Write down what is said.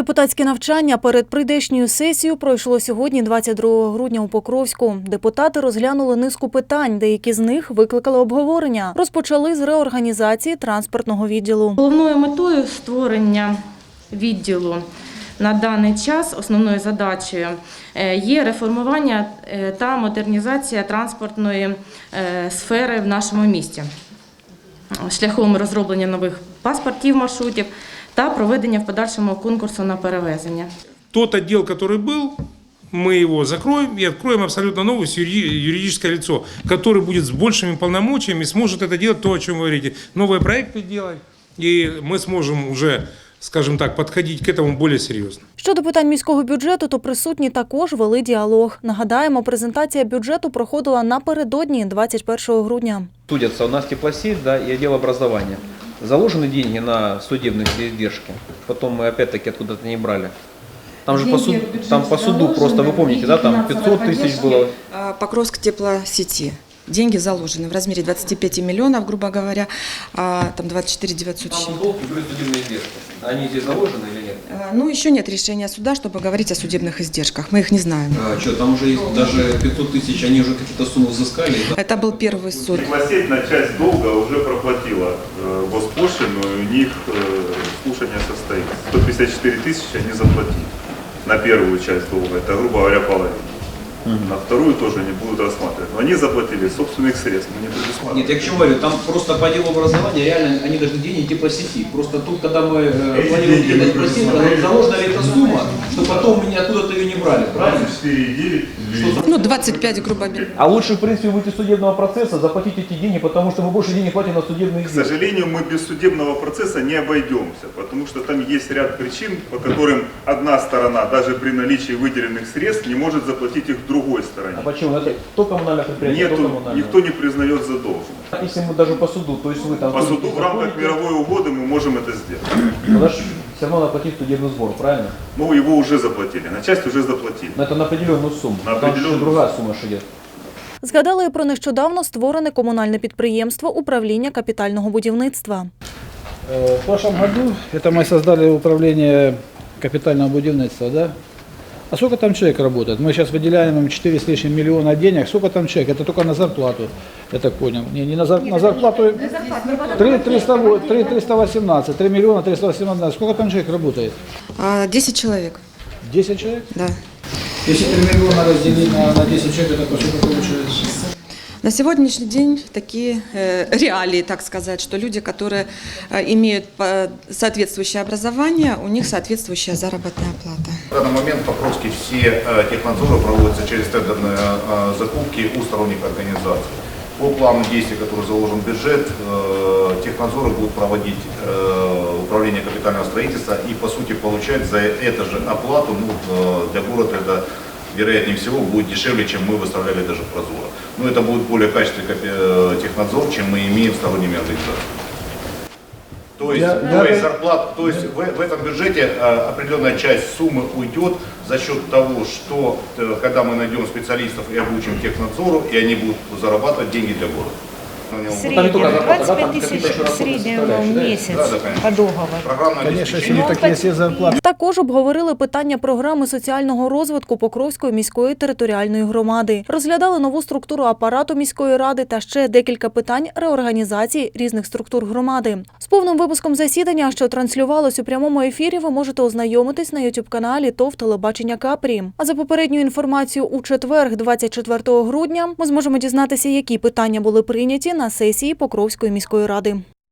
Депутатське навчання перед прийдешньою сесією пройшло сьогодні, 22 грудня у Покровську. Депутати розглянули низку питань, деякі з них викликали обговорення. Розпочали з реорганізації транспортного відділу. Головною метою створення відділу на даний час основною задачею е, є реформування е, та модернізація транспортної е, сфери в нашому місті шляхом розроблення нових паспортів маршрутів та проведення в подальшому конкурсу на перевезення. Тот отдел, который был, мы его закроем и откроем абсолютно новое юри- юридическое лицо, которое будет с большими полномочиями и сможет это делать, то, о чем вы говорите, новые проекты делать, и мы сможем уже, скажем так, подходить к этому более серьезно. Щодо питань міського бюджету, то присутні також вели діалог. Нагадаємо, презентація бюджету проходила напередодні 21 грудня. Судятся у нас теплосеть да, и отдел образования. Заложены деньги на судебные издержки. Потом мы опять-таки откуда-то не брали. Там же по, суд- там по суду просто, вы помните, да, там 500 тысяч было. А, Покровск теплосети. Деньги заложены в размере 25 миллионов, грубо говоря, а, там 24 900 с Там долг и плюс судебные издержки. Они здесь заложены или нет? А, Ну, еще нет решения суда, чтобы говорить о судебных издержках. Мы их не знаем. А, что, там уже есть даже 500 тысяч, они уже какие-то суммы взыскали. Да? Это был первый суд. На часть долга уже проплатила э, госпошлину, и у них э, слушание состоится. 154 тысячи они заплатили на первую часть долга, это, грубо говоря, половина. На вторую тоже не будут рассматривать. Но они заплатили собственных средств, мы не предусматривали. Нет, я к чему говорю, там просто по делу образования реально они должны деньги теплосети. Просто тут, когда мы э, планируем просить, предусмотрели. заложена ли эта сумма, что потом мы откуда-то ее не брали, правильно? 24,9 или Ну, 25, грубо говоря. А лучше, в принципе, выйти из судебного процесса, заплатить эти деньги, потому что мы больше денег платим на судебные К издержки. сожалению, мы без судебного процесса не обойдемся, потому что там есть ряд причин, по которым одна сторона, даже при наличии выделенных средств, не может заплатить их другой стороне. А почему? Это кто коммунальное предприятие, кто Нету, коммунальное? никто не признает задолженность. Если мы даже по суду, то есть вы там... По суду в рамках заходите, мировой угоды мы можем это сделать. тогда ж все равно надо платить судебный сбор, правильно? Ну, его уже заплатили, на часть уже заплатили. Но это на определенную сумму. На Там определенную еще другая сумма ж идет. Згадали і про нещодавно створене комунальне підприємство управління капітального будівництва. Э, В прошлом году это мы создали управление капитального будівництва, да? А сколько там человек работает? Мы сейчас выделяем им 4 с лишним миллиона денег. Сколько там человек? Это только на зарплату, я так понял. Не, не на, зар- на зарплату. 3, 300, 3 318, 3 миллиона 318. Сколько там человек работает? А, 10 человек, 10 человек? да. Если 3 миллиона разделить на, на 10 человек, это сколько получается? На сегодняшний день такие э, реалии, так сказать, что люди, которые э, имеют э, соответствующее образование, у них соответствующая заработная плата. В данный момент в Покровске все технадзоры проводятся через тендерные закупки у сторонних организаций. По плану действий, который заложен в бюджет, технадзоры будут проводить управление капитального строительства и по сути получать за это же оплату, ну, для города это вероятнее всего будет дешевле, чем мы выставляли даже в Прозоро. Но это будет более качественный э, технадзор, чем мы имеем сторонними организациями. То есть, Я- то я- есть зарплат, то есть в, в этом бюджете э, определенная часть суммы уйдет за счет того, что э, когда мы найдем специалистов и обучим технадзору, и они будут зарабатывать деньги для города. На нем будет- там не только зарплата, да, 25 там тысяч какие-то еще в расходы среднем в составляющие, да? месяц Да, да, конечно. по договору. Программное Конечно, если обеспечение. не такие все зарплаты. Також обговорили питання програми соціального розвитку Покровської міської територіальної громади. Розглядали нову структуру апарату міської ради та ще декілька питань реорганізації різних структур громади. З повним випуском засідання, що транслювалось у прямому ефірі, ви можете ознайомитись на ютуб каналі ТОВ Телебачення Капрі. А за попередню інформацію у четверг, 24 грудня, ми зможемо дізнатися, які питання були прийняті на сесії Покровської міської ради.